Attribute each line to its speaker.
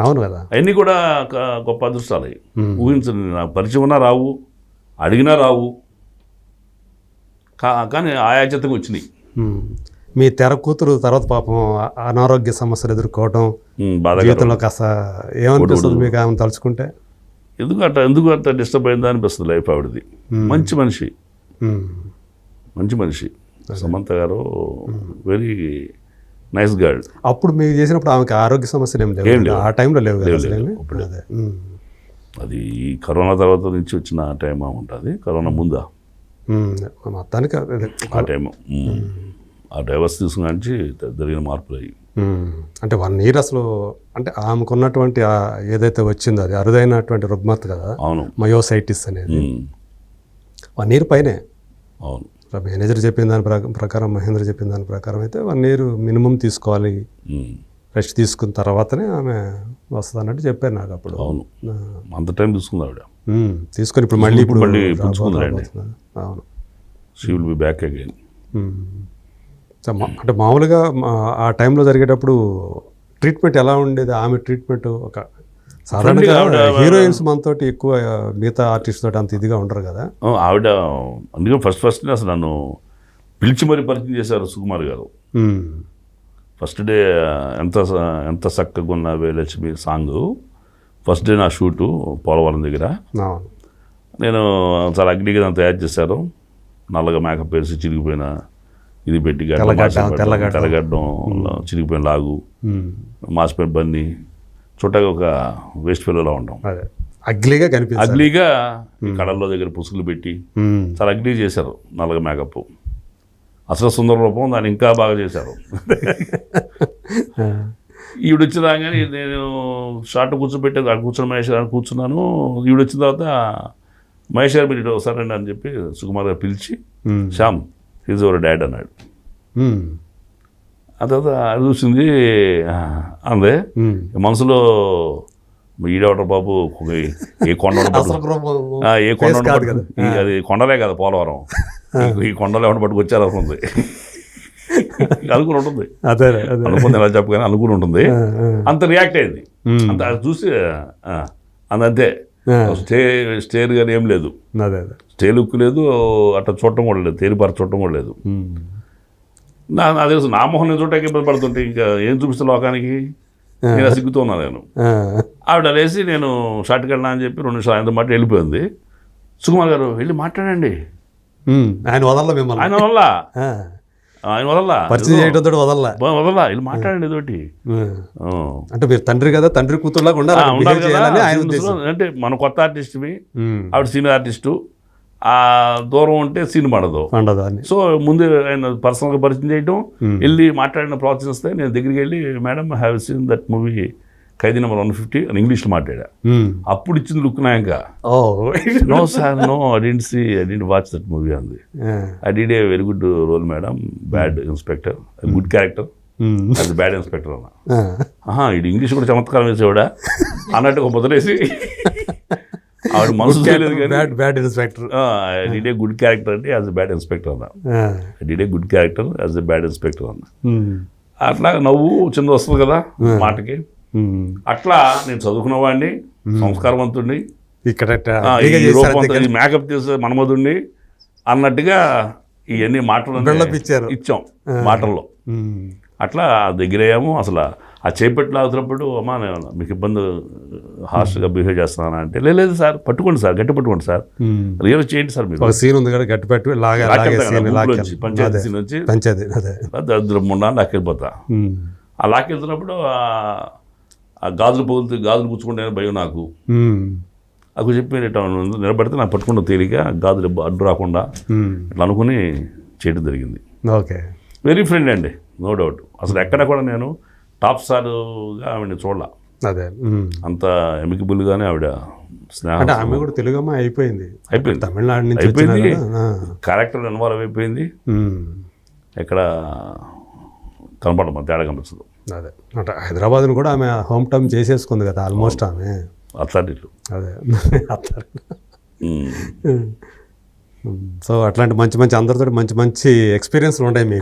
Speaker 1: అవును కదా.
Speaker 2: అవన్నీ కూడా గొప్ప అదృష్టాలు. ఊహించండి నా పరిచయం ఉన్నా రావు అడిగినా రావు. కానీ ఆయాచితంగా వచ్చినాయి.
Speaker 1: మీ తెర కూతురు తర్వాత పాపం అనారోగ్య సమస్యలు ఎదుర్కోవడం జీవితంలో కాస్త ఏమనిపిస్తుంది మీకు ఆమె తలుచుకుంటే?
Speaker 2: ఎందుకు అట్లా ఎందుకు అట్లా డిస్టర్బ్ అయిందా అనిపిస్తుంది లైఫ్ ఆవిడది. మంచి మనిషి. మంచి మనిషి. సమంత గారు వెరీ నైస్ గర్ల్
Speaker 1: అప్పుడు మీరు చేసినప్పుడు ఆమెకి ఆరోగ్య సమస్యలు ఏం లేవు. ఆ టైంలో లేవు? అదే.
Speaker 2: ఈ కరోనా తర్వాత నుంచి వచ్చిన టైం ఉంటుంది. కరోనా ముందా.
Speaker 1: మొత్తానికి.
Speaker 2: ఆ టైం. ఆ డైవర్స్ తీసుకున్న నుంచి జరిగిన మార్పులు అయ్యి.
Speaker 1: అంటే వన్ ఇయర్ అసలు అంటే ఆమెకు ఉన్నటువంటి ఏదైతే వచ్చిందో అది అరుదైనటువంటి రుగ్మత కదా?
Speaker 2: అవును.
Speaker 1: మయోసైటిస్ అనేది. వన్ ఇయర్ పైనే.
Speaker 2: అవును.
Speaker 1: మేనేజర్ చెప్పిన దాని ప్రక- ప్రకారం మహేంద్ర చెప్పిన దాని ప్రకారం అయితే వన్ ఇయర్ మినిమం తీసుకోవాలి. రెస్ట్ తీసుకున్న తర్వాతనే ఆమె వస్తుంది అన్నట్టు చెప్పారు నాకు అప్పుడు.
Speaker 2: అవును. అంత టైం తీసుకుంది ఆవిడ.
Speaker 1: తీసుకొని ఇప్పుడు మళ్ళీ ఇప్పుడు
Speaker 2: మళ్ళీ.
Speaker 1: అవును.
Speaker 2: She will be back again
Speaker 1: అంటే మామూలుగా ఆ టైంలో జరిగేటప్పుడు ట్రీట్మెంట్ ఎలా ఉండేది? ఆమె ట్రీట్మెంట్ ఒక సాధారణంగా హీరోయిన్స్ మనతోటి ఎక్కువ మిగతా ఆర్టిస్ట్ తోటి అంత ఇదిగా ఉండరు కదా?
Speaker 2: ఆవిడ అందుకే ఫస్ట్ ఫస్ట్ అసలు నన్ను పిలిచి మరీ పరిచయం చేశారు సుకుమార్ గారు. ఫస్ట్ డే ఎంత ఎంత చక్కగా ఉన్న వేలక్ష్మి సాంగ్. ఫస్ట్ డే నా షూటు పోలవరం దగ్గర. నేను చాలా అగ్నిగా దాన్ని తయారు చేశారు. నల్లగా మేకప్ వేసి చిరిగిపోయిన ఇది పెట్టి గడ్డం,
Speaker 1: తెల్లగడ్డ,
Speaker 2: చిరిగిపోయిన లాగు. మాసిపోయిన బన్ని. చుట్టగా ఒక వేస్ట్ ఫెలోలా ఉంటాం
Speaker 1: అదే అగ్లీగా కనిపిస్తుంది
Speaker 2: అగ్లీగా కడల్లో దగ్గర పుసుగులు పెట్టి. చాలా అగ్లీ చేశారు నల్లగా మేకప్ అసలు సుందర రూపం దాన్ని ఇంకా బాగా చేశారు. ఈవిడ వచ్చిన రాగానే నేను షార్ట్ కూర్చోబెట్టి అక్కడ కూర్చొని మహేష్ గారు కూర్చున్నాను ఈవిడ వచ్చిన తర్వాత మహేష్ గారు మీరు ఒకసారి అని చెప్పి సుకుమార్ గారు పిలిచి. శ్యామ్ ఈజ్ అవర్ డాడ్ అన్నాడు. ఆ తర్వాత చూసింది అందే. మనసులో ఈడవట బాబు ఏ కొండ ఏ కొండ అది కొండలే కదా పోలవరం. ఈ- కొండలు ఏమన్నా పట్టుకు వచ్చారు అనుకుంది. అనుకుని ఉంటుంది.
Speaker 1: అదే
Speaker 2: అనుకుంది ఎలా చెప్పగానే అనుకుని ఉంటుంది. అంత రియాక్ట్ అయింది. అంత అది చూసి అంత. స్టే స్టేర్ కానీ ఏం లేదు. స్టే లుక్ లేదు అట్లా చూడటం కూడా లేదు. తేలిపారు చూడటం కూడా లేదు. నా నా తెలుసు నా మొహం నేను చూడటానికి ఇబ్బంది పడుతుంటే ఇంకా ఏం చూపిస్తే లోకానికి? నేను సిగ్గుతూ ఉన్నాను నేను. ఆవిడ లేచి నేను షార్ట్కి వెళ్ళినా అని చెప్పి రెండు నిమిషాలు ఆయనతో మాట వెళ్ళిపోయింది. సుకుమార్ గారు వెళ్ళి మాట్లాడండి.
Speaker 1: ఆయన వదల్ల మిమ్మల్ని.
Speaker 2: ఆయన వదల్లా?
Speaker 1: ఆ.
Speaker 2: ఆయన వదల్లా?
Speaker 1: పరిచయం చేయడంతో వదల్ల.
Speaker 2: వదల్లా? వెళ్ళి మాట్లాడండి ఇదోటి.
Speaker 1: అంటే మీరు తండ్రి కదా తండ్రి కూతురులాగా ఉండాలి.
Speaker 2: అంటే మన కొత్త ఆర్టిస్ట్వి.
Speaker 1: ఉమ్.
Speaker 2: ఆవిడ సీనియర్ ఆర్టిస్టు. ఆ దూరం ఉంటే సీన్ పడదు సో ముందు ఆయన పర్సనల్గా పరిచయం చేయడం వెళ్ళి మాట్లాడిన ప్రోత్సహిస్తే నేను దగ్గరికి వెళ్ళి madam have seen that movie Khaidi number one fifty అని ఇంగ్లీష్లో మాట్లాడా. అప్పుడు ఇచ్చింది లుక్ నా ఇంకా
Speaker 1: ఓ.
Speaker 2: No sir no I didn't see I didn't watch that movie అంది. I did a very good role madam bad inspector good character. As bad inspector అన్న. ఇది ఇంగ్లీష్ కూడా చమత్కారం వేసేవాడా? అన్నట్టు ఒక ముద్రేసి ఆవిడ మనసు
Speaker 1: bad bad inspector
Speaker 2: did a good character అంటే యాజ్ ఎ బ్యాడ్ ఇన్స్పెక్టర్ అన్న. Did a good character as a bad inspector అన్న. అట్లా నవ్వు చిన్న వస్తుంది కదా మాటకి. అట్లా నేను చదువుకున్న వాడిని సంస్కారవంతుడిని.
Speaker 1: ఇక్కడ
Speaker 2: మేకప్ చేసే మనమధుడిని అన్నట్టుగా ఇవన్నీ మాటలు. ఇచ్చాం మాటల్లో. అట్లా దగ్గర అయ్యాము అసలు ఆ చేపట్టి లాగుతున్నప్పుడు అమ్మా మీకు ఇబ్బంది హార్ష్గా బిహేవ్ చేస్తున్నాను అంటే "లే, లేదు సార్ పట్టుకోండి సార్ గట్టి పట్టుకోండి సార్. రియల్ చేయండి సార్ మీరు.
Speaker 1: సీన్ ఉంది కదా గట్టి పెట్టి సీన్
Speaker 2: పంచాయతీ సీన్ నుంచి
Speaker 1: పంచేది అదే.
Speaker 2: దరిద్రం ముండా లాక్కెళ్ళిపోతా.
Speaker 1: ఉమ్.
Speaker 2: ఆ లాక్కెళ్తున్నప్పుడు ఆ- ఆ గాజులు పగులుతూ గాజులు పుచ్చుకుంటే భయం నాకు?
Speaker 1: ఉమ్.
Speaker 2: అది చెప్పి నిలబడితే నాకు పట్టుకున్న తేలిక గాజులు అడ్డు రాకుండా. ఇట్లా అనుకుని చేయడం జరిగింది.
Speaker 1: ఓకే
Speaker 2: వెరీ ఫ్రెండ్ అండి. No doubt. అసలు ఎక్కడ కూడా నేను టాప్ స్టార్గా ఆవిడని చూడాల.
Speaker 1: అదే ఉమ్.
Speaker 2: అంత ఎమికబుల్గానే ఆవిడ స్నేహం
Speaker 1: అంటే ఆమె కూడా తెలుగు అమ్మాయి అయిపోయింది.
Speaker 2: అయిపోయింది
Speaker 1: తమిళనాడు నుంచి
Speaker 2: అయిపోయింది. క్యారెక్టర్ ఇన్వాల్వ్ అయిపోయింది.
Speaker 1: ఉమ్.
Speaker 2: ఎక్కడ కనపడదు తేడా కనిపిస్తుంది.
Speaker 1: అదే. అంటే హైదరాబాద్ని కూడా ఆమె హోమ్ టౌన్ చేసేసుకుంది కదా ఆల్మోస్ట్ ఆమె.
Speaker 2: అట్లాంటిట్లు.
Speaker 1: అదే. అట్లా సో అట్లాంటి మంచి మంచి అందరితో మంచి మంచి ఎక్స్పీరియన్స్లు ఉంటాయి మీకు.